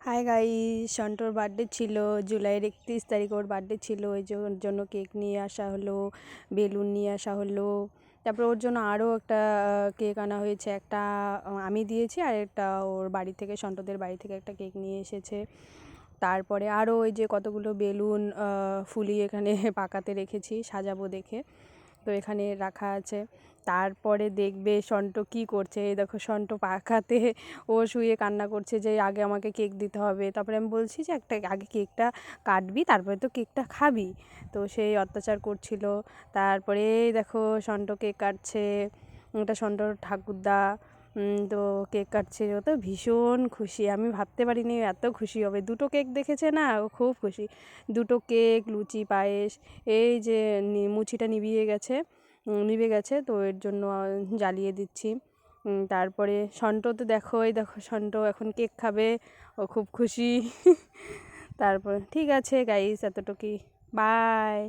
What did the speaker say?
High গাই সন্টুর birthday ছিল জুলাইয়ের একত্রিশ তারিখ ওর বার্থডে ছিল, ওই জন্য কেক নিয়ে আসা হলো, বেলুন নিয়ে আসা হলো, তারপর ওর জন্য আরও একটা কেক আনা হয়েছে, একটা আমি দিয়েছি আর একটা ওর বাড়ি থেকে সন্টুদের বাড়ি থেকে একটা কেক নিয়ে এসেছে। তারপরে আরও ওই যে কতগুলো বেলুন ফুলিয়ে এখানে পাকাতে রেখেছি, সাজাবো দেখে। তো এখানে রাখা আছে। তারপরে দেখবে সন্ট কি করছে? এই দেখো সন্ট পাখাতে ও শুয়ে কান্না করছে যে আগে আমাকে কেক দিতে হবে। তারপরে আমি বলছি যে একটা আগে কেকটা কাটবি, তারপরে তো কেকটা খাবি। তো সেই অত্যাচার করছিল। তারপরে দেখো সন্ট কেক কাটছে। ওটা সন্ট ঠাকুরদা। তো কেক কাটছে ও তো ভীষণ খুশি। আমি ভাবতে পারিনি এত খুশি হবে। দুটো কেক দেখেছে না? ও খুব খুশি। দুটো কেক, লুচি, পায়েস, এই যে মুচিটা নিভিয়ে গেছে নিভে গেছে, তো এর জন্য জ্বালিয়ে দিচ্ছি। তারপরে সন্ট তো দেখো, এই দেখো সন্ট এখন কেক খাবে। ও খুব খুশি। তারপর, ঠিক আছে গাইস এতটুকুই। বাই